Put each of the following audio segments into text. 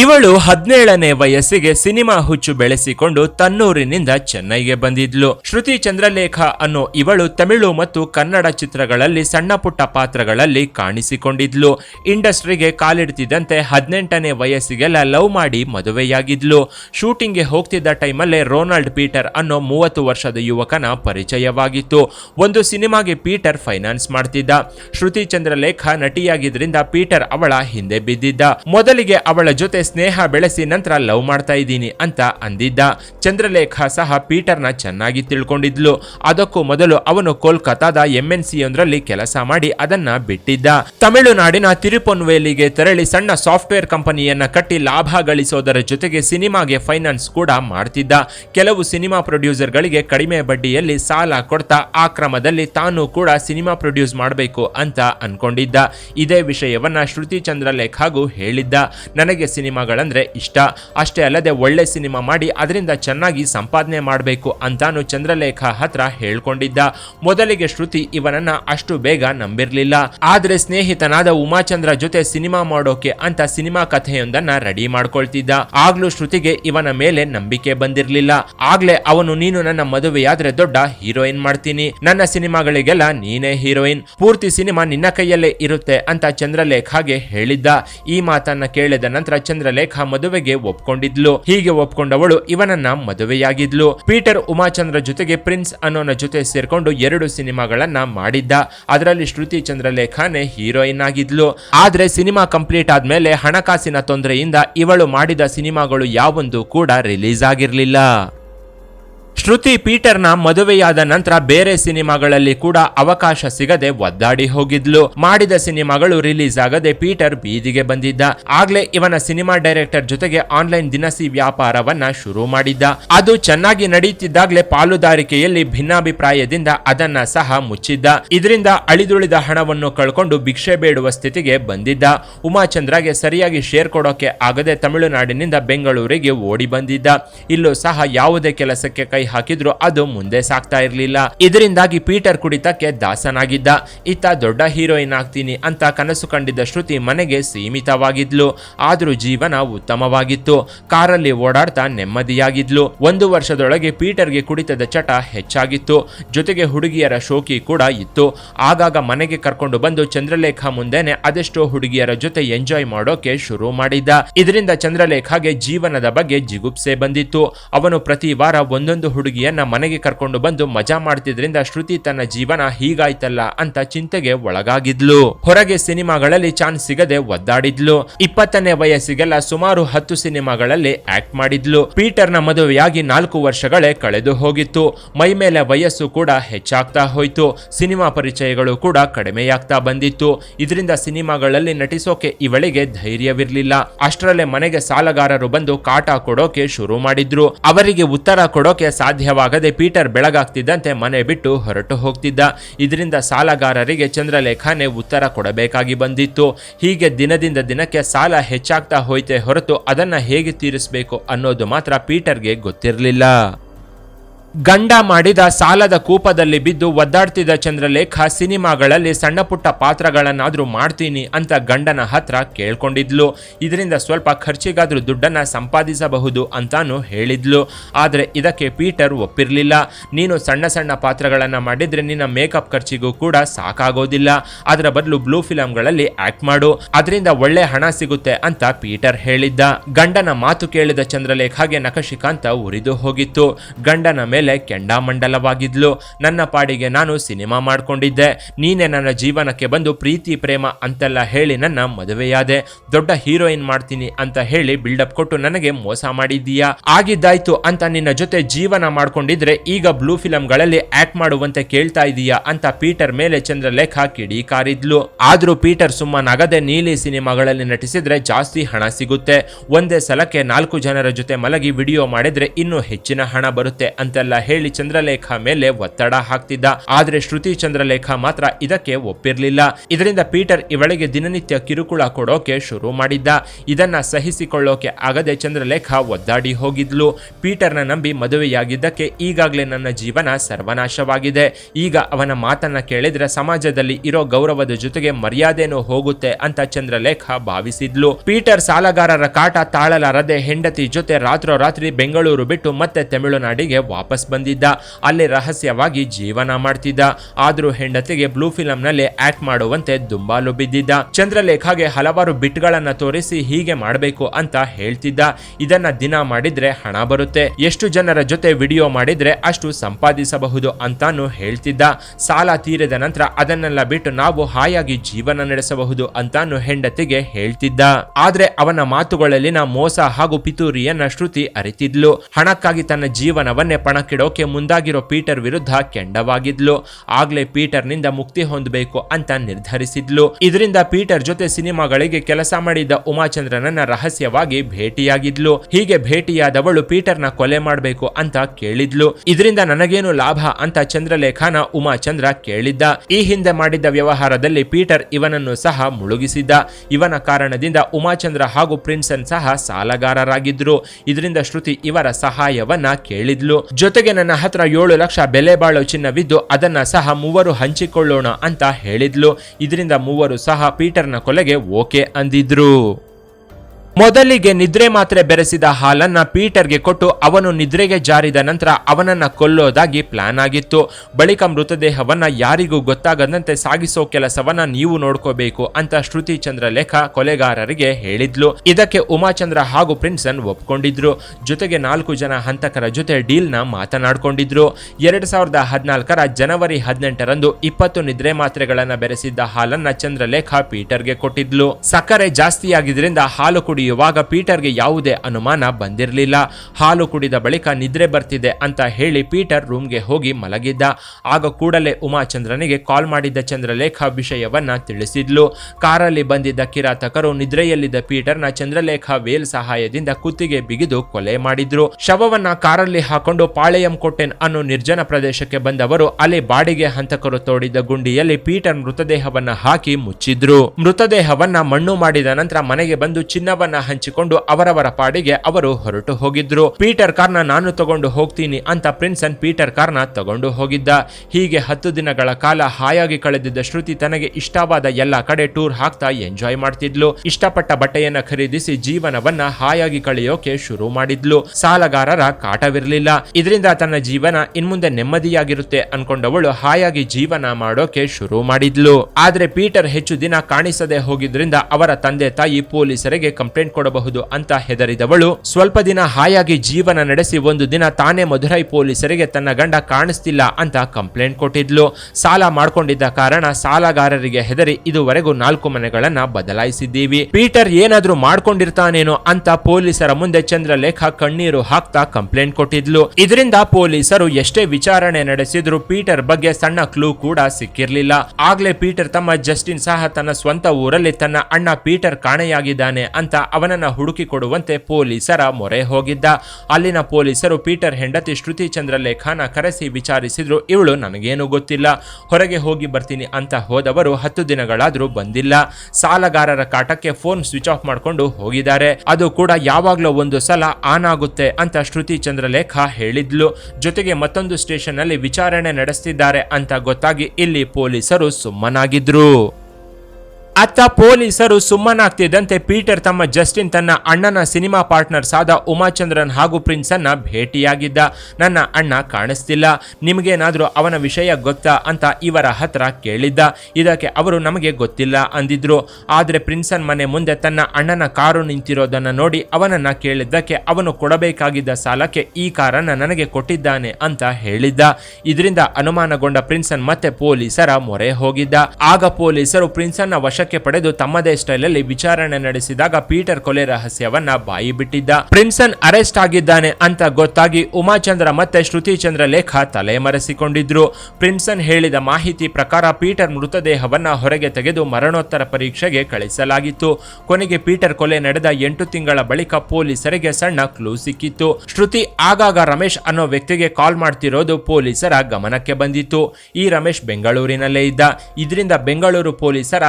ಇವಳು ಹದಿನೇಳನೇ ವಯಸ್ಸಿಗೆ ಸಿನಿಮಾ ಹುಚ್ಚು ಬೆಳೆಸಿಕೊಂಡು ತನ್ನೂರಿನಿಂದ ಚೆನ್ನೈಗೆ ಬಂದಿದ್ಲು. ಶ್ರುತಿ ಚಂದ್ರಲೇಖ ಅನ್ನೋ ಇವಳು ತಮಿಳು ಮತ್ತು ಕನ್ನಡ ಚಿತ್ರಗಳಲ್ಲಿ ಸಣ್ಣ ಪುಟ್ಟ ಪಾತ್ರಗಳಲ್ಲಿ ಕಾಣಿಸಿಕೊಂಡಿದ್ಲು. ಇಂಡಸ್ಟ್ರಿಗೆ ಕಾಲಿಡ್ತಿದ್ದಂತೆ ಹದಿನೆಂಟನೇ ವಯಸ್ಸಿಗೆಲ್ಲ ಲವ್ ಮಾಡಿ ಮದುವೆಯಾಗಿದ್ಲು. ಶೂಟಿಂಗ್ಗೆ ಹೋಗ್ತಿದ್ದ ಟೈಮಲ್ಲೇ ರೋನಾಲ್ಡ್ ಪೀಟರ್ ಅನ್ನೋ ಮೂವತ್ತು ವರ್ಷದ ಯುವಕನ ಪರಿಚಯವಾಗಿತ್ತು. ಒಂದು ಸಿನಿಮಾಗೆ ಪೀಟರ್ ಫೈನಾನ್ಸ್ ಮಾಡ್ತಿದ್ದ. ಶ್ರುತಿ ಚಂದ್ರಲೇಖ ನಟಿಯಾಗಿದ್ರಿಂದ ಪೀಟರ್ ಅವಳ ಹಿಂದೆ ಬಿದ್ದಿದ್ದ. ಮೊದಲಿಗೆ ಅವಳ ಜೊತೆ ಸ್ನೇಹ ಬೆಳೆಸಿ ನಂತರ ಲವ್ ಮಾಡ್ತಾ ಇದ್ದೀನಿ ಅಂತ ಅಂದಿದ್ದ ಚಂದ್ರಲೇಖ ಸಹ ಪೀಟರ್ನ ಚೆನ್ನಾಗಿ ತಿಳ್ಕೊಂಡಿದ್ಲು. ಅದಕ್ಕೂ ಮೊದಲು ಅವನು ಕೋಲ್ಕತಾದ ಎಂಎನ್ಸಿ ಯೊಂದರಲ್ಲಿ ಕೆಲಸ ಮಾಡಿ ಅದನ್ನ ಬಿಟ್ಟಿದ್ದ. ತಮಿಳುನಾಡಿನ ತಿರುಪೊನ್ವೇಲಿಗೆ ತೆರಳಿ ಸಣ್ಣ ಸಾಫ್ಟ್ವೇರ್ ಕಂಪನಿಯನ್ನ ಕಟ್ಟಿ ಲಾಭ ಗಳಿಸೋದರ ಜೊತೆಗೆ ಸಿನಿಮಾಗೆ ಫೈನಾನ್ಸ್ ಕೂಡ ಮಾಡ್ತಿದ್ದ. ಕೆಲವು ಸಿನಿಮಾ ಪ್ರೊಡ್ಯೂಸರ್ಗಳಿಗೆ ಕಡಿಮೆ ಬಡ್ಡಿಯಲ್ಲಿ ಸಾಲ ಕೊಡ್ತಾ ಆ ಕ್ರಮದಲ್ಲಿ ತಾನು ಕೂಡ ಸಿನಿಮಾ ಪ್ರೊಡ್ಯೂಸ್ ಮಾಡಬೇಕು ಅಂತ ಅನ್ಕೊಂಡಿದ್ದ. ಇದೇ ವಿಷಯವನ್ನ ಶ್ರುತಿ ಚಂದ್ರಲೇಖಾಗೂ ಹೇಳಿದ್ದ. ನನಗೆ ಸಿನಿಮಾಗಳಂದ್ರೆ ಇಷ್ಟ. ಅಷ್ಟೇ ಅಲ್ಲದೆ ಒಳ್ಳೆ ಸಿನಿಮಾ ಮಾಡಿ ಅದರಿಂದ ಚೆನ್ನಾಗಿ ಸಂಪಾದನೆ ಮಾಡಬೇಕು ಅಂತಾನು ಚಂದ್ರಲೇಖ ಹತ್ರ ಹೇಳ್ಕೊಂಡಿದ್ದ. ಮೊದಲಿಗೆ ಶ್ರುತಿ ಇವನನ್ನ ಅಷ್ಟು ಬೇಗ ನಂಬಿರಲಿಲ್ಲ. ಆದ್ರೆ ಸ್ನೇಹಿತನಾದ ಉಮಾಚಂದ್ರ ಜೊತೆ ಸಿನಿಮಾ ಮಾಡೋಕೆ ಅಂತ ಸಿನಿಮಾ ಕಥೆಯೊಂದನ್ನ ರೆಡಿ ಮಾಡ್ಕೊಳ್ತಿದ್ದ. ಆಗ್ಲೂ ಶ್ರುತಿಗೆ ಇವನ ಮೇಲೆ ನಂಬಿಕೆ ಬಂದಿರಲಿಲ್ಲ. ಆಗ್ಲೇ ಅವನು, ನೀನು ನನ್ನ ಮದುವೆಯಾದ್ರೆ ದೊಡ್ಡ ಹೀರೋಯಿನ್ ಮಾಡ್ತೀನಿ. ನನ್ನ ಸಿನಿಮಾಗಳಿಗೆಲ್ಲ ನೀನೇ ಹೀರೋಯಿನ್. ಪೂರ್ತಿ ಸಿನಿಮಾ ನಿನ್ನ ಕೈಯಲ್ಲೇ ಇರುತ್ತೆ ಅಂತ ಚಂದ್ರಲೇಖಾಗೆ ಹೇಳಿದ್ದ. ಈ ಮಾತನ್ನ ಕೇಳಿದ ನಂತರ ಚಂದ್ರಲೇಖ ಮದುವೆಗೆ ಒಪ್ಕೊಂಡಿದ್ಲು. ಹೀಗೆ ಒಪ್ಕೊಂಡವಳು ಇವನನ್ನ ಮದುವೆಯಾಗಿದ್ಲು. ಪೀಟರ್ ಉಮಾಚಂದ್ರ ಜೊತೆಗೆ ಪ್ರಿನ್ಸ್ ಅನ್ನೋನ ಜೊತೆ ಸೇರ್ಕೊಂಡು ಎರಡು ಸಿನಿಮಾಗಳನ್ನ ಮಾಡಿದ್ದ. ಅದರಲ್ಲಿ ಶ್ರುತಿ ಚಂದ್ರಲೇಖಾನೇ ಹೀರೋಯಿನ್ ಆಗಿದ್ಲು. ಆದ್ರೆ ಸಿನಿಮಾ ಕಂಪ್ಲೀಟ್ ಆದ್ಮೇಲೆ ಹಣಕಾಸಿನ ತೊಂದರೆಯಿಂದ ಇವಳು ಮಾಡಿದ ಸಿನಿಮಾಗಳು ಯಾವೊಂದು ಕೂಡ ರಿಲೀಸ್ ಆಗಿರ್ಲಿಲ್ಲ. ಶ್ರುತಿ ಪೀಟರ್ನ ಮದುವೆಯಾದ ನಂತರ ಬೇರೆ ಸಿನಿಮಾಗಳಲ್ಲಿ ಕೂಡ ಅವಕಾಶ ಸಿಗದೆ ಒದ್ದಾಡಿ ಹೋಗಿದ್ಲು. ಮಾಡಿದ ಸಿನಿಮಾಗಳು ರಿಲೀಸ್ ಆಗದೆ ಪೀಟರ್ ಬೀದಿಗೆ ಬಂದಿದ್ದ. ಆಗ್ಲೇ ಇವನ ಸಿನಿಮಾ ಡೈರೆಕ್ಟರ್ ಜೊತೆಗೆ ಆನ್ಲೈನ್ ದಿನಸಿ ವ್ಯಾಪಾರವನ್ನ ಶುರು ಮಾಡಿದ್ದ. ಅದು ಚೆನ್ನಾಗಿ ನಡೆಯುತ್ತಿದ್ದಾಗಲೇ ಪಾಲುದಾರಿಕೆಯಲ್ಲಿ ಭಿನ್ನಾಭಿಪ್ರಾಯದಿಂದ ಅದನ್ನ ಸಹ ಮುಚ್ಚಿದ್ದ. ಇದರಿಂದ ಅಳಿದುಳಿದ ಹಣವನ್ನು ಕಳ್ಕೊಂಡು ಭಿಕ್ಷೆ ಬೇಡುವ ಸ್ಥಿತಿಗೆ ಬಂದಿದ್ದ. ಉಮಾಚಂದ್ರಗೆ ಸರಿಯಾಗಿ ಶೇರ್ ಕೊಡೋಕೆ ಆಗದೆ ತಮಿಳುನಾಡಿನಿಂದ ಬೆಂಗಳೂರಿಗೆ ಓಡಿ ಬಂದಿದ್ದ. ಇಲ್ಲೂ ಸಹ ಯಾವುದೇ ಕೆಲಸಕ್ಕೆ ಕೈ ಹಾಕಿದ್ರು ಅದು ಮುಂದೆ ಸಾಕ್ತಾ ಇರಲಿಲ್ಲ. ಇದರಿಂದಾಗಿ ಪೀಟರ್ ಕುಡಿತಕ್ಕೆ ದಾಸನಾಗಿದ್ದ. ಇತ್ತ ದೊಡ್ಡ ಹೀರೋಯಿನ್ ಆಗ್ತೀನಿ ಅಂತ ಕನಸು ಕಂಡಿದ್ದ ಶ್ರುತಿ ಮನೆಗೆ ಸೀಮಿತವಾಗಿದ್ಲು. ಆದ್ರೂ ಜೀವನ ಉತ್ತಮವಾಗಿತ್ತು. ಕಾರಲ್ಲಿ ಓಡಾಡ್ತಾ ನೆಮ್ಮದಿಯಾಗಿದ್ಲು. ಒಂದು ವರ್ಷದೊಳಗೆ ಪೀಟರ್ಗೆ ಕುಡಿತದ ಚಟ ಹೆಚ್ಚಾಗಿತ್ತು. ಜೊತೆಗೆ ಹುಡುಗಿಯರ ಶೋಕಿ ಕೂಡ ಇತ್ತು. ಆಗಾಗ ಮನೆಗೆ ಕರ್ಕೊಂಡು ಬಂದು ಚಂದ್ರಲೇಖ ಮುಂದೆನೆ ಅದೆಷ್ಟೋ ಹುಡುಗಿಯರ ಜೊತೆ ಎಂಜಾಯ್ ಮಾಡೋಕೆ ಶುರು ಮಾಡಿದ್ದ. ಇದರಿಂದ ಚಂದ್ರಲೇಖಾಗೆ ಜೀವನದ ಬಗ್ಗೆ ಜಿಗುಪ್ಸೆ ಬಂದಿತ್ತು. ಅವನು ಪ್ರತಿ ವಾರ ಒಂದೊಂದು ಹುಡುಗಿಯನ್ನ ಮನೆಗೆ ಕರ್ಕೊಂಡು ಬಂದು ಮಜಾ ಮಾಡ್ತಿದ್ರಿಂದ ಶ್ರುತಿ ತನ್ನ ಜೀವನ ಹೀಗಾಯ್ತಲ್ಲ ಅಂತ ಚಿಂತೆಗೆ ಒಳಗಾಗಿದ್ಲು. ಹೊರಗೆ ಸಿನಿಮಾಗಳಲ್ಲಿ ಚಾನ್ಸ್ ಸಿಗದೆ ಒದ್ದಾಡಿದ್ಲು. ಇಪ್ಪತ್ತನೇ ವಯಸ್ಸಿಗೆಲ್ಲ ಸುಮಾರು ಹತ್ತು ಸಿನಿಮಾಗಳಲ್ಲಿ ಆಕ್ಟ್ ಮಾಡಿದ್ಲು. ಪೀಟರ್ನ ಮದುವೆಯಾಗಿ ನಾಲ್ಕು ವರ್ಷಗಳೇ ಕಳೆದು ಹೋಗಿತ್ತು. ಮೈ ಮೇಲೆ ವಯಸ್ಸು ಕೂಡ ಹೆಚ್ಚಾಗ್ತಾ ಹೋಯ್ತು. ಸಿನಿಮಾ ಪರಿಚಯಗಳು ಕೂಡ ಕಡಿಮೆಯಾಗ್ತಾ ಬಂದಿತ್ತು. ಇದರಿಂದ ಸಿನಿಮಾಗಳಲ್ಲಿ ನಟಿಸೋಕೆ ಇವಳಿಗೆ ಧೈರ್ಯವಿರ್ಲಿಲ್ಲ. ಅಷ್ಟರಲ್ಲೇ ಮನೆಗೆ ಸಾಲಗಾರರು ಬಂದು ಕಾಟ ಕೊಡೋಕೆ ಶುರು ಮಾಡಿದ್ರು. ಅವರಿಗೆ ಉತ್ತರ ಕೊಡೋಕೆ ಸಾಧ್ಯವಾಗದೆ ಪೀಟರ್ ಬೆಳಗಾಗ್ತಿದ್ದಂತೆ ಮನೆ ಬಿಟ್ಟು ಹೊರಟು ಹೋಗ್ತಿದ್ದ. ಇದರಿಂದ ಸಾಲಗಾರರಿಗೆ ಚಂದ್ರಲೇಖಾನೆ ಉತ್ತರ ಕೊಡಬೇಕಾಗಿ ಬಂದಿತ್ತು. ಹೀಗೆ ದಿನದಿಂದ ದಿನಕ್ಕೆ ಸಾಲ ಹೆಚ್ಚಾಗ್ತಾ ಹೋಯ್ತೆ ಹೊರತು ಅದನ್ನು ಹೇಗೆ ತೀರಿಸಬೇಕು ಅನ್ನೋದು ಮಾತ್ರ ಪೀಟರ್ಗೆ ಗೊತ್ತಿರಲಿಲ್ಲ. ಗಂಡ ಮಾಡಿದ ಸಾಲದ ಕೂಪದಲ್ಲಿ ಬಿದ್ದು ಒದ್ದಾಡ್ತಿದ್ದ ಚಂದ್ರಲೇಖ ಸಿನಿಮಾಗಳಲ್ಲಿ ಸಣ್ಣ ಪುಟ್ಟ ಪಾತ್ರಗಳನ್ನಾದರೂ ಮಾಡ್ತೀನಿ ಅಂತ ಗಂಡನ ಹತ್ರ ಕೇಳ್ಕೊಂಡಿದ್ಲು. ಇದರಿಂದ ಸ್ವಲ್ಪ ಖರ್ಚಿಗಾದರೂ ದುಡ್ಡನ್ನ ಸಂಪಾದಿಸಬಹುದು ಅಂತಾನು ಹೇಳಿದ್ಲು. ಆದರೆ ಇದಕ್ಕೆ ಪೀಟರ್ ಒಪ್ಪಿರಲಿಲ್ಲ. ನೀನು ಸಣ್ಣ ಸಣ್ಣ ಪಾತ್ರಗಳನ್ನು ಮಾಡಿದ್ರೆ ನಿನ್ನ ಮೇಕಪ್ ಖರ್ಚಿಗೂ ಕೂಡ ಸಾಕಾಗೋದಿಲ್ಲ. ಅದರ ಬದಲು ಬ್ಲೂ ಫಿಲಂಗಳಲ್ಲಿ ಆಕ್ಟ್ ಮಾಡು. ಅದರಿಂದ ಒಳ್ಳೆ ಹಣ ಸಿಗುತ್ತೆ ಅಂತ ಪೀಟರ್ ಹೇಳಿದ್ದ. ಗಂಡನ ಮಾತು ಕೇಳಿದ ಚಂದ್ರಲೇಖಾಗೆ ನಕಶಿಕಾಂತ ಉರಿದು ಹೋಗಿತ್ತು. ಗಂಡನ ಮೇಲೆ ಕೆಂಡಾಮಂಡಲವಾಗಿದ್ಲು. ನನ್ನ ಪಾಡಿಗೆ ನಾನು ಸಿನಿಮಾ ಮಾಡ್ಕೊಂಡಿದ್ದೆ. ನೀನೆ ನನ್ನ ಜೀವನಕ್ಕೆ ಬಂದು ಪ್ರೀತಿ, ಪ್ರೇಮ ಅಂತೆಲ್ಲ ಹೇಳಿ ನನ್ನ ಮದುವೆಯಾದೆ. ದೊಡ್ಡ ಹೀರೋಯಿನ್ ಮಾಡ್ತೀನಿ ಅಂತ ಹೇಳಿ ಬಿಲ್ಡಪ್ ಕೊಟ್ಟು ನನಗೆ ಮೋಸ ಮಾಡಿದ್ದೀಯಾ? ಆಗಿದ್ದಾಯ್ತು ಅಂತ ನಿನ್ನ ಜೊತೆ ಜೀವನ ಮಾಡ್ಕೊಂಡಿದ್ರೆ ಈಗ ಬ್ಲೂ ಫಿಲಂಗಳಲ್ಲಿ ಆಕ್ಟ್ ಮಾಡುವಂತೆ ಕೇಳ್ತಾ ಇದೀಯಾ ಅಂತ ಪೀಟರ್ ಮೇಲೆ ಚಂದ್ರಲೇಖ ಕಿಡಿಕಾರಿದ್ಲು ಆದ್ರೂ ಪೀಟರ್ ಸುಮ್ಮನಾಗದೆ ನೀಲಿ ಸಿನಿಮಾಗಳಲ್ಲಿ ನಟಿಸಿದ್ರೆ ಜಾಸ್ತಿ ಹಣ ಸಿಗುತ್ತೆ. ಒಂದೇ ಸಲಕ್ಕೆ ನಾಲ್ಕು ಜನರ ಜೊತೆ ಮಲಗಿ ವಿಡಿಯೋ ಮಾಡಿದ್ರೆ ಇನ್ನೂ ಹೆಚ್ಚಿನ ಹಣ ಬರುತ್ತೆ ಅಂತೆಲ್ಲ ಅಂತೆಲ್ಲ ಹೇಳಿ ಚಂದ್ರಲೇಖ ಮೇಲೆ ಒತ್ತಡ ಹಾಕ್ತಿದ್ದ. ಆದ್ರೆ ಶ್ರುತಿ ಚಂದ್ರಲೇಖ ಮಾತ್ರ ಇದಕ್ಕೆ ಒಪ್ಪಿರ್ಲಿಲ್ಲ. ಇದರಿಂದ ಪೀಟರ್ ಇವಳಿಗೆ ದಿನನಿತ್ಯ ಕಿರುಕುಳ ಕೊಡೋಕೆ ಶುರು ಮಾಡಿದ್ದ. ಇದನ್ನ ಸಹಿಸಿಕೊಳ್ಳೋಕೆ ಆಗದೆ ಚಂದ್ರಲೇಖ ಒದ್ದಾಡಿ ಹೋಗಿದ್ಲು. ಪೀಟರ್ನ ನಂಬಿ ಮದುವೆಯಾಗಿದ್ದಕ್ಕೆ ಈಗಾಗಲೇ ನನ್ನ ಜೀವನ ಸರ್ವನಾಶವಾಗಿದೆ. ಈಗ ಅವನ ಮಾತನ್ನ ಕೇಳಿದ್ರೆ ಸಮಾಜದಲ್ಲಿ ಇರೋ ಗೌರವದ ಜೊತೆಗೆ ಮರ್ಯಾದೆನೂ ಹೋಗುತ್ತೆ ಅಂತ ಚಂದ್ರಲೇಖ ಭಾವಿಸಿದ್ಲು. ಪೀಟರ್ ಸಾಲಗಾರರ ಕಾಟ ತಾಳಲಾರದೆ ಹೆಂಡತಿ ಜೊತೆ ರಾತ್ರೋರಾತ್ರಿ ಬೆಂಗಳೂರು ಬಿಟ್ಟು ಮತ್ತೆ ತಮಿಳುನಾಡಿಗೆ ವಾಪಸ್ ಬಂದಿದ್ದ. ಅಲ್ಲಿ ರಹಸ್ಯವಾಗಿ ಜೀವನ ಮಾಡ್ತಿದ್ದ. ಆದ್ರೂ ಹೆಂಡತಿಗೆ ಬ್ಲೂ ಫಿಲಂನಲ್ಲಿ ಆಕ್ಟ್ ಮಾಡುವಂತೆ ದುಂಬಾಲು ಬಿದ್ದಿದ್ದ. ಚಂದ್ರಲೇಖಾಗೆ ಹಲವಾರು ಬಿಟ್ಗಳನ್ನ ತೋರಿಸಿ ಹೀಗೆ ಮಾಡಬೇಕು ಅಂತ ಹೇಳ್ತಿದ್ದ. ಇದನ್ನ ದಿನ ಮಾಡಿದ್ರೆ ಹಣ ಬರುತ್ತೆ. ಎಷ್ಟು ಜನರ ಜೊತೆ ವಿಡಿಯೋ ಮಾಡಿದ್ರೆ ಅಷ್ಟು ಸಂಪಾದಿಸಬಹುದು ಅಂತಾನು ಹೇಳ್ತಿದ್ದ. ಸಾಲ ತೀರಿದ ನಂತರ ಅದನ್ನೆಲ್ಲ ಬಿಟ್ಟು ನಾವು ಹಾಯಾಗಿ ಜೀವನ ನಡೆಸಬಹುದು ಅಂತಾನು ಹೆಂಡತಿಗೆ ಹೇಳ್ತಿದ್ದ. ಆದ್ರೆ ಅವನ ಮಾತುಗಳಲ್ಲಿನ ಮೋಸ ಹಾಗೂ ಪಿತೂರಿಯನ್ನ ಶ್ರುತಿ ಅರಿತಿದ್ಲು. ಹಣಕ್ಕಾಗಿ ತನ್ನ ಜೀವನವನ್ನೇ ಪಣಕ್ಕಿಡೋಕೆ ಮುಂದಾಗಿರೋ ಪೀಟರ್ ವಿರುದ್ಧ ಕೆಂಡವಾಗಿದ್ಲು. ಆಗ್ಲೇ ಪೀಟರ್ನಿಂದ ಮುಕ್ತಿ ಹೊಂದಬೇಕು ಅಂತ ನಿರ್ಧರಿಸಿದ್ಲು. ಇದರಿಂದ ಪೀಟರ್ ಜೊತೆ ಸಿನಿಮಾಗಳಿಗೆ ಕೆಲಸ ಮಾಡಿದ್ದ ಉಮಾಚಂದ್ರನನ್ನ ರಹಸ್ಯವಾಗಿ ಭೇಟಿಯಾಗಿದ್ಲು. ಹೀಗೆ ಭೇಟಿಯಾದವಳು ಪೀಟರ್ನ ಕೊಲೆ ಮಾಡಬೇಕು ಅಂತ ಕೇಳಿದ್ಲು. ಇದರಿಂದ ನನಗೇನು ಲಾಭ ಅಂತ ಚಂದ್ರಲೇಖನ ಉಮಾಚಂದ್ರ ಕೇಳಿದ್ದ. ಈ ಹಿಂದೆ ಮಾಡಿದ್ದ ವ್ಯವಹಾರದಲ್ಲಿ ಪೀಟರ್ ಇವನನ್ನು ಸಹ ಮುಳುಗಿಸಿದ್ದ. ಇವನ ಕಾರಣದಿಂದ ಉಮಾಚಂದ್ರ ಹಾಗೂ ಪ್ರಿನ್ಸನ್ ಸಹ ಸಾಲಗಾರರಾಗಿದ್ರು. ಇದರಿಂದ ಶ್ರುತಿ ಇವರ ಸಹಾಯವನ್ನ ಕೇಳಿದ್ಲು. ಜೊತೆಗೆ ನನ್ನ ಹತ್ರ ಏಳು ಲಕ್ಷ ಬೆಲೆ ಬಾಳೋ ಚಿನ್ನವಿದ್ದು ಅದನ್ನ ಸಹ ಮೂವರು ಹಂಚಿಕೊಳ್ಳೋಣ ಅಂತ ಹೇಳಿದ್ಲು. ಇದರಿಂದ ಮೂವರು ಸಹ ಪೀಟರ್ನ ಕೊಲೆಗೆ ಓಕೆ ಅಂದಿದ್ರು. ಮೊದಲಿಗೆ ನಿದ್ರೆ ಮಾತ್ರೆ ಬೆರೆಸಿದ ಹಾಲನ್ನ ಪೀಟರ್ಗೆ ಕೊಟ್ಟು ಅವನು ನಿದ್ರೆಗೆ ಜಾರಿದ ನಂತರ ಅವನನ್ನ ಕೊಲ್ಲೋದಾಗಿ ಪ್ಲಾನ್ ಆಗಿತ್ತು. ಬಳಿಕ ಮೃತದೇಹವನ್ನ ಯಾರಿಗೂ ಗೊತ್ತಾಗದಂತೆ ಸಾಗಿಸೋ ಕೆಲಸವನ್ನ ನೀವು ನೋಡ್ಕೋಬೇಕು ಅಂತ ಶ್ರುತಿ ಚಂದ್ರಲೇಖ ಕೊಲೆಗಾರರಿಗೆ ಹೇಳಿದ್ಲು. ಇದಕ್ಕೆ ಉಮಾಚಂದ್ರ ಹಾಗೂ ಪ್ರಿನ್ಸನ್ ಒಪ್ಕೊಂಡಿದ್ರು. ಜೊತೆಗೆ ನಾಲ್ಕು ಜನ ಹಂತಕರ ಜೊತೆ ಡೀಲ್ನ ಮಾತನಾಡಿಕೊಂಡಿದ್ರು. ಎರಡ್ ಸಾವಿರದ ಹದಿನಾಲ್ಕರ ಜನವರಿ ಹದಿನೆಂಟರಂದು ಇಪ್ಪತ್ತು ನಿದ್ರೆ ಮಾತ್ರೆಗಳನ್ನ ಬೆರೆಸಿದ್ದ ಹಾಲನ್ನ ಚಂದ್ರಲೇಖ ಪೀಟರ್ಗೆ ಕೊಟ್ಟಿದ್ಲು. ಸಕ್ಕರೆ ಜಾಸ್ತಿಯಾಗಿದ್ರಿಂದ ಹಾಲು ಕುಡಿಯುವಾಗ ಪೀಟರ್ಗೆ ಯಾವುದೇ ಅನುಮಾನ ಬಂದಿರಲಿಲ್ಲ. ಹಾಲು ಕುಡಿದ ಬಳಿಕ ನಿದ್ರೆ ಬರ್ತಿದೆ ಅಂತ ಹೇಳಿ ಪೀಟರ್ ರೂಮ್ಗೆ ಹೋಗಿ ಮಲಗಿದ್ದ. ಆಗ ಕೂಡಲೇ ಉಮಾಚಂದ್ರನಿಗೆ ಕಾಲ್ ಮಾಡಿದ್ದ ಚಂದ್ರಲೇಖ ವಿಷಯವನ್ನ ತಿಳಿಸಿದ್ಲು. ಕಾರಲ್ಲಿ ಬಂದಿದ್ದ ಕಿರಾತಕರು ನಿದ್ರೆಯಲ್ಲಿದ್ದ ಪೀಟರ್ನ ಚಂದ್ರಲೇಖ ವೇಲ್ ಸಹಾಯದಿಂದ ಕುತ್ತಿಗೆ ಬಿಗಿದು ಕೊಲೆ ಮಾಡಿದ್ರು. ಶವವನ್ನ ಕಾರಲ್ಲಿ ಹಾಕೊಂಡು ಪಾಳೆಯಂ ಕೊಟ್ಟೆನ್ ಅನ್ನು ನಿರ್ಜನ ಪ್ರದೇಶಕ್ಕೆ ಬಂದವರು ಅಲ್ಲಿ ಬಾಡಿಗೆ ಹಂತಕರು ತೋಡಿದ್ದ ಗುಂಡಿಯಲ್ಲಿ ಪೀಟರ್ ಮೃತದೇಹವನ್ನ ಹಾಕಿ ಮುಚ್ಚಿದ್ರು. ಮೃತದೇಹವನ್ನ ಮಣ್ಣು ಮಾಡಿದ ನಂತರ ಮನೆಗೆ ಬಂದು ಚಿನ್ನವನ್ನ ಹಂಚಿಕೊಂಡು ಅವರವರ ಪಾಡಿಗೆ ಅವರು ಹೊರಟು ಹೋಗಿದ್ರು. ಪೀಟರ್ ಕಾರ್ನ ನಾನು ತಗೊಂಡು ಹೋಗ್ತೀನಿ ಅಂತ ಪ್ರಿನ್ಸನ್ ಪೀಟರ್ ಕಾರ್ನ ತಗೊಂಡು ಹೋಗಿದ್ದ. ಹೀಗೆ ಹತ್ತು ದಿನಗಳ ಕಾಲ ಹಾಯಾಗಿ ಕಳೆದಿದ್ದ ಶ್ರುತಿ ತನಗೆ ಇಷ್ಟವಾದ ಎಲ್ಲಾ ಕಡೆ ಟೂರ್ ಹಾಕ್ತಾ ಎಂಜಾಯ್ ಮಾಡ್ತಿದ್ಲು. ಇಷ್ಟಪಟ್ಟ ಬಟ್ಟೆಯನ್ನ ಖರೀದಿಸಿ ಜೀವನವನ್ನ ಹಾಯಾಗಿ ಕಳೆಯೋಕೆ ಶುರು ಮಾಡಿದ್ಲು. ಸಾಲಗಾರರ ಕಾಟವಿರಲಿಲ್ಲ. ಇದರಿಂದ ತನ್ನ ಜೀವನ ಇನ್ಮುಂದೆ ನೆಮ್ಮದಿಯಾಗಿರುತ್ತೆ ಅನ್ಕೊಂಡವಳು ಹಾಯಾಗಿ ಜೀವನ ಮಾಡೋಕೆ ಶುರು ಮಾಡಿದ್ಲು. ಆದ್ರೆ ಪೀಟರ್ ಹೆಚ್ಚು ದಿನ ಕಾಣಿಸದೆ ಹೋಗಿದ್ರಿಂದ ಅವರ ತಂದೆ ತಾಯಿ ಪೊಲೀಸರಿಗೆ ಕಂಪ್ಲೇಂಟ್ ಕೊಡಬಹುದು ಅಂತ ಹೆದರಿದವಳು. ಸ್ವಲ್ಪ ದಿನ ಹಾಯಾಗಿ ಜೀವನ ನಡೆಸಿ ಒಂದು ದಿನ ತಾನೇ ಮಧುರೈ ಪೊಲೀಸರಿಗೆ ತನ್ನ ಗಂಡ ಕಾಣಿಸ್ತಿಲ್ಲ ಅಂತ ಕಂಪ್ಲೇಂಟ್ ಕೊಟ್ಟಿದ್ಲು. ಸಾಲ ಮಾಡ್ಕೊಂಡಿದ್ದ ಕಾರಣ ಸಾಲಗಾರರಿಗೆ ಹೆದರಿ ಇದುವರೆಗೂ ನಾಲ್ಕು ಮನೆಗಳನ್ನ ಬದಲಾಯಿಸಿದ್ದೀವಿ. ಪೀಟರ್ ಏನಾದ್ರೂ ಮಾಡ್ಕೊಂಡಿರ್ತಾನೇನೋ ಅಂತ ಪೊಲೀಸರ ಮುಂದೆ ಚಂದ್ರಲೇಖ ಕಣ್ಣೀರು ಹಾಕ್ತಾ ಕಂಪ್ಲೇಂಟ್ ಕೊಟ್ಟಿದ್ಲು. ಇದರಿಂದ ಪೊಲೀಸರು ಎಷ್ಟೇ ವಿಚಾರಣೆ ನಡೆಸಿದ್ರು ಪೀಟರ್ ಬಗ್ಗೆ ಸಣ್ಣ ಕ್ಲೂ ಕೂಡ ಸಿಕ್ಕಿರ್ಲಿಲ್ಲ. ಆಗ್ಲೇ ಪೀಟರ್ ತಮ್ಮ ಜಸ್ಟಿನ್ ಸಹ ತನ್ನ ಸ್ವಂತ ಊರಲ್ಲಿ ತನ್ನ ಅಣ್ಣ ಪೀಟರ್ ಕಾಣೆಯಾಗಿದ್ದಾನೆ ಅಂತ ಅವನನ್ನ ಹುಡುಕಿಕೊಡುವಂತೆ ಪೊಲೀಸರ ಮೊರೆ ಹೋಗಿದ್ದ. ಅಲ್ಲಿನ ಪೊಲೀಸರು ಪೀಟರ್ ಹೆಂಡತಿ ಶ್ರುತಿ ಚಂದ್ರಲೇಖಾನ ಕರೆಸಿ ವಿಚಾರಿಸಿದ್ರು. ಇವಳು, ನನಗೇನು ಗೊತ್ತಿಲ್ಲ. ಹೊರಗೆ ಹೋಗಿ ಬರ್ತೀನಿ ಅಂತ ಹೋದವರು ಹತ್ತು ದಿನಗಳಾದರೂ ಬಂದಿಲ್ಲ. ಸಾಲಗಾರರ ಕಾಟಕ್ಕೆ ಫೋನ್ ಸ್ವಿಚ್ ಆಫ್ ಮಾಡಿಕೊಂಡು ಹೋಗಿದ್ದಾರೆ. ಅದು ಕೂಡ ಯಾವಾಗಲೂ ಒಂದು ಸಲ ಆನ್ ಆಗುತ್ತೆ ಅಂತ ಶ್ರುತಿ ಚಂದ್ರಲೇಖಾ ಹೇಳಿದ್ಲು. ಜೊತೆಗೆ ಮತ್ತೊಂದು ಸ್ಟೇಷನ್ ಅಲ್ಲಿ ವಿಚಾರಣೆ ನಡೆಸ್ತಿದ್ದಾರೆ ಅಂತ ಗೊತ್ತಾಗಿ ಇಲ್ಲಿ ಪೊಲೀಸರು ಸುಮ್ಮನಾಗಿದ್ರು. ಅತ್ತ ಪೊಲೀಸರು ಸುಮ್ಮನಾಗ್ತಿದ್ದಂತೆ ಪೀಟರ್ ತಮ್ಮ ಜಸ್ಟಿನ್ ತನ್ನ ಅಣ್ಣನ ಸಿನಿಮಾ ಪಾರ್ಟ್ನರ್ಸ್ ಆದ ಉಮಾಚಂದ್ರನ್ ಹಾಗೂ ಪ್ರಿನ್ಸ್ ಅನ್ನ ಭೇಟಿಯಾಗಿದ್ದ. ನನ್ನ ಅಣ್ಣ ಕಾಣಿಸ್ತಿಲ್ಲ. ನಿಮಗೇನಾದರೂ ಅವನ ವಿಷಯ ಗೊತ್ತಾ ಅಂತ ಇವರ ಹತ್ರ ಕೇಳಿದ್ದ. ಇದಕ್ಕೆ ಅವರು ನಮಗೆ ಗೊತ್ತಿಲ್ಲ ಅಂದಿದ್ರು. ಆದರೆ ಪ್ರಿನ್ಸನ್ ಮನೆ ಮುಂದೆ ತನ್ನ ಅಣ್ಣನ ಕಾರು ನಿಂತಿರೋದನ್ನು ನೋಡಿ ಅವನನ್ನು ಕೇಳಿದ್ದಕ್ಕೆ ಅವನು ಕೊಡಬೇಕಾಗಿದ್ದ ಸಾಲಕ್ಕೆ ಈ ಕಾರನ್ನು ನನಗೆ ಕೊಟ್ಟಿದ್ದಾನೆ ಅಂತ ಹೇಳಿದ್ದ. ಇದರಿಂದ ಅನುಮಾನಗೊಂಡ ಪ್ರಿನ್ಸನ್ ಮತ್ತೆ ಪೊಲೀಸರ ಮೊರೆ ಹೋಗಿದ್ದ. ಆಗ ಪೊಲೀಸರು ಪ್ರಿನ್ಸನ್ನ ವಶಕ್ಕೆ ವಶಕ್ಕೆ ಪಡೆದು ತಮ್ಮದೇ ಸ್ಟೈಲಲ್ಲಿ ವಿಚಾರಣೆ ನಡೆಸಿದಾಗ ಪೀಟರ್ ಕೊಲೆ ರಹಸ್ಯವನ್ನ ಬಾಯಿ ಬಿಟ್ಟಿದ್ದ. ಪ್ರಿನ್ಸನ್ ಅರೆಸ್ಟ್ ಆಗಿದ್ದಾನೆ ಅಂತ ಗೊತ್ತಾಗಿ ಉಮಾಚಂದ್ರ ಮತ್ತೆ ಶ್ರುತಿ ಚಂದ್ರ ಲೇಖ ತಲೆಮರೆಸಿಕೊಂಡಿದ್ರು ಪ್ರಿನ್ಸನ್ ಹೇಳಿದ ಮಾಹಿತಿ ಪ್ರಕಾರ ಪೀಟರ್ ಮೃತದೇಹವನ್ನ ಹೊರಗೆ ತೆಗೆದು ಮರಣೋತ್ತರ ಪರೀಕ್ಷೆಗೆ ಕಳಿಸಲಾಗಿತ್ತು. ಕೊನೆಗೆ ಪೀಟರ್ ಕೊಲೆ ನಡೆದ ಎಂಟು ತಿಂಗಳ ಬಳಿಕ ಪೊಲೀಸರಿಗೆ ಸಣ್ಣ ಕ್ಲೂ ಸಿಕ್ಕಿತ್ತು. ಶ್ರುತಿ, ಆಗಾಗ ರಮೇಶ್ ಅನ್ನೋ ವ್ಯಕ್ತಿಗೆ ಕಾಲ್ ಮಾಡ್ತಿರೋದು ಪೊಲೀಸರ ಗಮನಕ್ಕೆ ಬಂದಿತ್ತು. ಈ ರಮೇಶ್ ಬೆಂಗಳೂರಿನಲ್ಲೇ ಇದ್ದ. ಇದರಿಂದ ಬೆಂಗಳೂರು ಪೊಲೀಸರ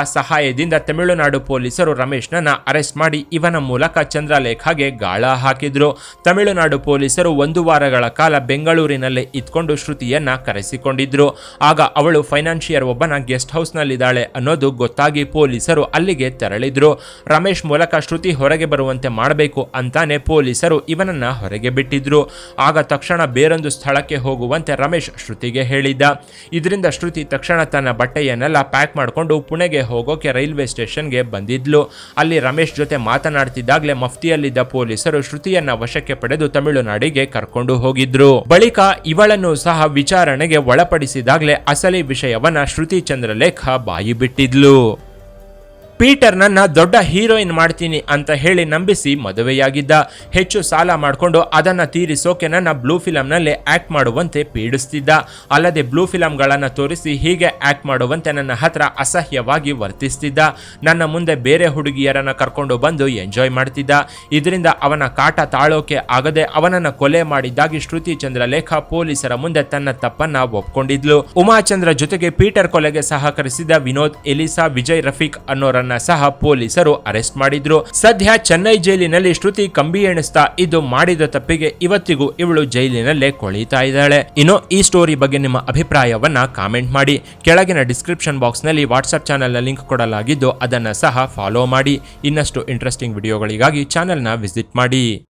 ಸಹಾಯದಿಂದ ತಮಿಳುನಾಡು ಪೊಲೀಸರು ರಮೇಶ್ನನ್ನ ಅರೆಸ್ಟ್ ಮಾಡಿ ಇವನ ಮೂಲಕ ಚಂದ್ರಲೇಖಾಗೆ ಗಾಳ ಹಾಕಿದ್ರು. ತಮಿಳುನಾಡು ಪೊಲೀಸರು ಒಂದು ವಾರಗಳ ಕಾಲ ಬೆಂಗಳೂರಿನಲ್ಲೇ ಇದ್ಕೊಂಡು ಶ್ರುತಿಯನ್ನ ಕರೆಸಿಕೊಂಡಿದ್ರು. ಆಗ ಅವಳು ಫೈನಾನ್ಷಿಯರ್ ಒಬ್ಬನ ಗೆಸ್ಟ್ ಹೌಸ್ನಲ್ಲಿದ್ದಾಳೆ ಅನ್ನೋದು ಗೊತ್ತಾಗಿ ಪೊಲೀಸರು ಅಲ್ಲಿಗೆ ತೆರಳಿದ್ರು. ರಮೇಶ್ ಮೂಲಕ ಶ್ರುತಿ ಹೊರಗೆ ಬರುವಂತೆ ಮಾಡಬೇಕು ಅಂತಾನೆ ಪೊಲೀಸರು ಇವನನ್ನ ಹೊರಗೆ ಬಿಟ್ಟಿದ್ರು. ಆಗ ತಕ್ಷಣ ಬೇರೊಂದು ಸ್ಥಳಕ್ಕೆ ಹೋಗುವಂತೆ ರಮೇಶ್ ಶ್ರುತಿಗೆ ಹೇಳಿದ್ದ. ಇದರಿಂದ ಶ್ರುತಿ ತಕ್ಷಣ ತನ್ನ ಬಟ್ಟೆಯನ್ನೆಲ್ಲ ಪ್ಯಾಕ್ ಮಾಡಿಕೊಂಡು ಪುಣೆಗೆ ಹೋಗೋಕೆ ರೈಲ್ವೆ ಸ್ಟೇಷನ್ಗೆ ಬಂದಿದ್ಲು. ಅಲ್ಲಿ ರಮೇಶ್ ಜೊತೆ ಮಾತನಾಡ್ತಿದ್ದಾಗಲೇ ಮಫ್ತಿಯಲ್ಲಿದ್ದ ಪೊಲೀಸರು ಶ್ರುತಿಯನ್ನ ವಶಕ್ಕೆ ಪಡೆದು ತಮಿಳುನಾಡಿಗೆ ಕರ್ಕೊಂಡು ಹೋಗಿದ್ರು. ಬಳಿಕ ಇವಳನ್ನು ಸಹ ವಿಚಾರಣೆಗೆ ಒಳಪಡಿಸಿದಾಗಲೇ ಅಸಲಿ ವಿಷಯವನ್ನ ಶ್ರುತಿ ಚಂದ್ರಲೇಖ ಬಾಯಿ ಬಿಟ್ಟಿದ್ಲು. ಪೀಟರ್ ನನ್ನ ದೊಡ್ಡ ಹೀರೋಯಿನ್ ಮಾಡ್ತೀನಿ ಅಂತ ಹೇಳಿ ನಂಬಿಸಿ ಮದುವೆಯಾಗಿದ್ದ. ಹೆಚ್ಚು ಸಾಲ ಮಾಡಿಕೊಂಡು ಅದನ್ನು ತೀರಿಸೋಕೆ ನನ್ನ ಬ್ಲೂ ಫಿಲಂನಲ್ಲಿ ಆ್ಯಕ್ಟ್ ಮಾಡುವಂತೆ ಪೀಡಿಸ್ತಿದ್ದ. ಅಲ್ಲದೆ ಬ್ಲೂ ಫಿಲಂಗಳನ್ನು ತೋರಿಸಿ ಹೀಗೆ ಆ್ಯಕ್ಟ್ ಮಾಡುವಂತೆ ನನ್ನ ಹತ್ರ ಅಸಹ್ಯವಾಗಿ ವರ್ತಿಸ್ತಿದ್ದ. ನನ್ನ ಮುಂದೆ ಬೇರೆ ಹುಡುಗಿಯರನ್ನು ಕರ್ಕೊಂಡು ಬಂದು ಎಂಜಾಯ್ ಮಾಡ್ತಿದ್ದ. ಇದರಿಂದ ಅವನ ಕಾಟ ತಾಳೋಕೆ ಆಗದೆ ಅವನನ್ನು ಕೊಲೆ ಮಾಡಿದ್ದಾಗಿ ಶ್ರುತಿ ಚಂದ್ರಲೇಖ ಪೊಲೀಸರ ಮುಂದೆ ತನ್ನ ತಪ್ಪನ್ನು ಒಪ್ಕೊಂಡಿದ್ಲು. ಉಮಾಚಂದ್ರ ಜೊತೆಗೆ ಪೀಟರ್ ಕೊಲೆಗೆ ಸಹಕರಿಸಿದ ವಿನೋದ್, ಎಲಿಸಾ, ವಿಜಯ್ ರಫೀಕ್ ಅನ್ನೋರನ್ನ ಸಹ ಪೊಲೀಸರು ಅರೆಸ್ಟ್ ಮಾಡಿದ್ರು. ಸದ್ಯ ಚೆನ್ನೈ ಜೈಲಿನಲ್ಲಿ ಶ್ರುತಿ ಕಂಬಿ ಎಣಿಸ್ತಾ ಇದು ಮಾಡಿದ ತಪ್ಪಿಗೆ ಇವತ್ತಿಗೂ ಇವಳು ಜೈಲಿನಲ್ಲೇ ಕೊಳೀತಾ ಇದ್ದಾಳೆ. ಇನ್ನು ಈ ಸ್ಟೋರಿ ಬಗ್ಗೆ ನಿಮ್ಮ ಅಭಿಪ್ರಾಯವನ್ನ ಕಾಮೆಂಟ್ ಮಾಡಿ. ಕೆಳಗಿನ ಡಿಸ್ಕ್ರಿಪ್ಷನ್ ಬಾಕ್ಸ್ನಲ್ಲಿ ವಾಟ್ಸ್ಆಪ್ನ ಲಿಂಕ್ ಕೊಡಲಾಗಿದ್ದು ಅದನ್ನ ಸಹ ಫಾಲೋ ಮಾಡಿ. ಇನ್ನಷ್ಟು ಇಂಟ್ರೆಸ್ಟಿಂಗ್ ವಿಡಿಯೋಗಳಿಗಾಗಿ ಚಾನೆಲ್ನ ವಿಸಿಟ್ ಮಾಡಿ.